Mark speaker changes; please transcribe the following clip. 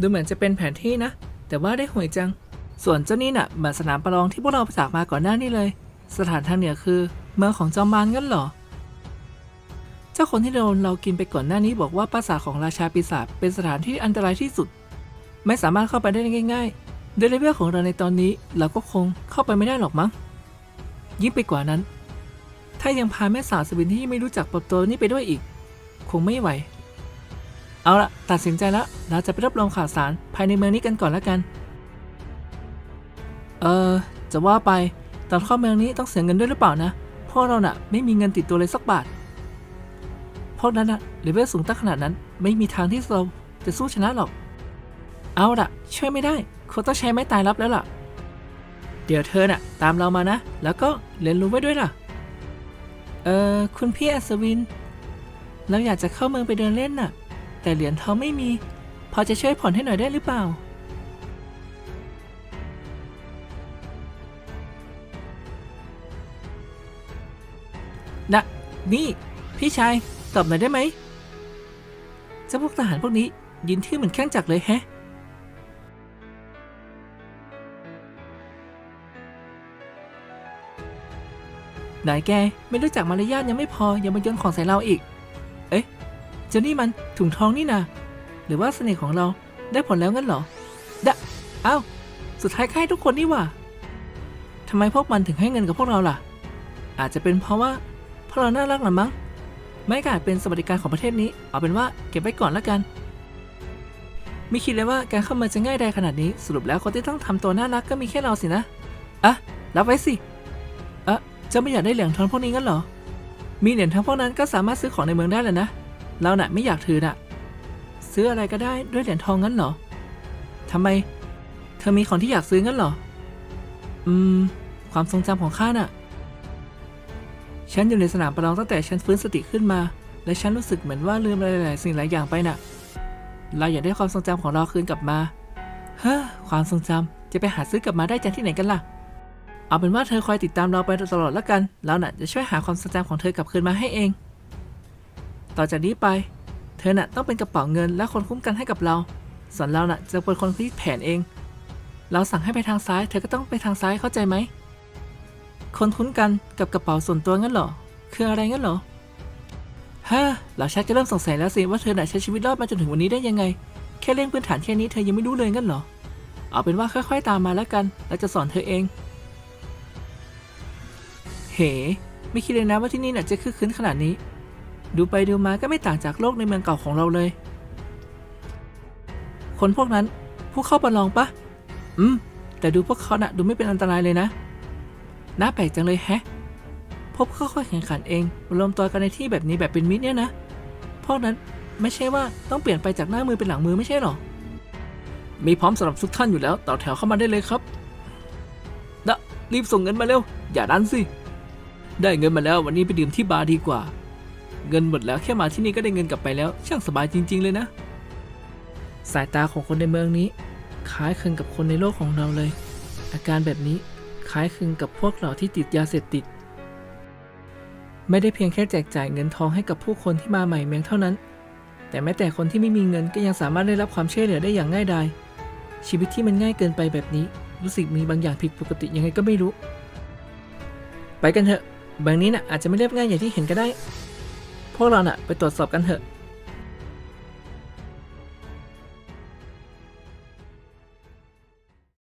Speaker 1: ดูเหมือนจะเป็นแผนที่นะ แต่ว่าได้ห่วยจัง ส่วนเจ้านี่น่ะเหมือนสนามประลองที่พวกเราไปจากมาก่อนหน้านี้เลย สถานทางเหนือคือ เมืองของจอมมารงั้นเหรอ เจ้าคนที่โดนเรากินไปก่อนหน้านี้บอกว่าปราสาทของราชาปีศาจเป็นสถานที่อันตรายที่สุด ไม่สามารถเข้าไปได้ง่ายๆด้วยเลเวลของเราในตอนนี้เราก็คงเข้าไปไม่ได้หรอกมั้ง ยิ่งไปกว่านั้น ถ้ายังพาแม่สาวสวินที่ไม่รู้จักปรับตัวนี่ไปด้วยอีก คงไม่ไหว เอาละตัดสินใจแล้วเราจะไปรับรองข่าวสารภายในเมืองนี้กันก่อนแล้วกัน เออจะว่าไปตอนเข้าเมืองนี้ต้องเสียเงินด้วยหรือเปล่านะเพราะเราน่ะไม่มีเงินติดตัวเลยสักบาทเพราะนั้นอะเลเวลสูงตั้งขนาดนั้น ไม่มีทางที่เราจะสู้ชนะหรอก เอาละช่วยไม่ได้คงต้องใช้ไม้ตายรับแล้วล่ะ เดี๋ยวเธอน่ะ ตามเรามานะ แล้วก็เรียนรู้ไว้ด้วยล่ะ เออคุณพี่อัศวิน เราอยากจะเข้าเมืองไปเดินเล่นน่ะ แต่เหรียญทองไม่มี พอจะช่วยผ่อนให้หน่อยได้หรือเปล่า นะ นี่ พี่ชาย ตอบหน่อยได้ไหมเจ้าพวกทหารพวกนี้ยินที่อเหมือนแข้งจักรเลยแฮะ ไหนแก ไม่รู้จักมารยาทยังไม่พอยังมาโยนของใส่เราอีก เอ๊ะ จ้านี่มันถุงทองนี่นาหรือว่าเสน่ห์ของเราได้ผลแล้วงั้นเหรอดะเอ้าสุดท้ายให้ทุกคนนี่ว่าทำไมพวกมันถึงให้เงินกับพวกเราล่ะ อาจจะเป็นเพราะว่าพวกเราน่ารักหรือมั้ง ไม่กอาจเป็นสวัสดิการของประเทศนี้ เอาเป็นว่าเก็บไว้ก่อนแล้วกัน ไม่คิดเลยว่าการเข้ามาจะง่ายได้ขนาดนี้ สรุปแล้วคนที่ต้องทำตัวน่ารักก็มีแค่เราสินะ อะ รับไว้สิเอะจะไม่อยากได้เหรียญทองพวกนี้งั้นเหรอ มีเหรียญทองพวกนั้นก็สามารถซื้อของในเมืองได้แล้วนะ เราน่ะไม่อยากถือน่ะ ซื้ออะไรก็ได้ด้วยเหรียญทองงั้นเหรอทำไม เธอมีของที่อยากซื้องั้นเหรอ อืม ความทรงจำของข้าน่ะ ฉันอยู่ในสนามประลองตั้งแต่ฉันฟื้นสติขึ้นมา และฉันรู้สึกเหมือนว่าลืมอะไรหลายๆสิ่งหลายอย่างไปน่ะ เราอยากได้ความทรงจำของเราคืนกลับมาเฮ้อความทรงจำจะไปหาซื้อกลับมาได้จากที่ไหนกันล่ะ เอาเป็นว่าเธอคอยติดตามเราไปตลอดแล้วกันเราน่ะจะช่วยหาความทรงจำของเธอกลับคืนมาให้เอง ต่อจากนี้ไป เธอน่ะต้องเป็นกระเป๋าเงินและคนคุ้มกันให้กับเรา ส่วนเราน่ะจะเป็นคนคิดแผนเอง เราสั่งให้ไปทางซ้าย เธอก็ต้องไปทางซ้ายเข้าใจไหม คนคุ้นกันกับกระเป๋าส่วนตัวงั้นเหรอ คืออะไรงั้นเหรอฮ่าเราชักจะเริ่มสงสัยแล้วสิว่าเธอน่ะใช้ชีวิตรอดมาจนถึงวันนี้ได้ยังไง แค่เรื่องพื้นฐานแค่นี้เธอยังไม่รู้เลยงั้นเหรอ เอาเป็นว่าค่อยๆตามมาแล้วกันเราจะสอนเธอเองเฮ้ไม่คิดเลยนะว่าที่นี่น่ะจะคึกคืนขนาดนี้ ดูไปดูมาก็ไม่ต่างจากโลกในเมืองเก่าของเราเลย คนพวกนั้นผู้เข้าประลองปะ อืม แต่ดูพวกเขาน่ะดูไม่เป็นอันตรายเลยนะ น่าแปลกจังเลยแฮะ พบเขาค่อยแข่งขันเองรวมตัวกันในที่แบบนี้แบบเป็นมิตรเนี่ยนะ พวกนั้นไม่ใช่ว่าต้องเปลี่ยนไปจากหน้ามือเป็นหลังมือไม่ใช่หรอ มีพร้อมสำหรับทุกท่านอยู่แล้วต่อแถวเข้ามาได้เลยครับดะรีบส่งเงินมาเร็ว อย่าดันสิ ได้เงินมาแล้ววันนี้ไปดื่มที่บาร์ดีกว่า เงินหมดแล้วแค่มาที่นี่ก็ได้เงินกลับไปแล้ว ช่างสบายจริง ๆ เลยนะ สายตาของคนในเมืองนี้ คล้ายคลึงกับคนในโลกของเราเลย อาการแบบนี้คล้ายคลึงกับพวกเราที่ติดยาเสพติด ไม่ได้เพียงแค่แจกจ่ายเงินทองให้กับผู้คนที่มาใหม่เพียงเท่านั้น แต่แม้แต่คนที่ไม่มีเงินก็ยังสามารถได้รับความช่วยเหลือได้อย่างง่ายดายชีวิตที่มันง่ายเกินไปแบบนี้ รู้สึกมีบางอย่างผิดปกติยังไงก็ไม่รู้ ไปกันเถอะบางนี้น่ะอาจจะไม่เรียบง่ายอย่างที่เห็นก็ได้ พวกเราเน่ะไปตรวจสอบกันเถอะ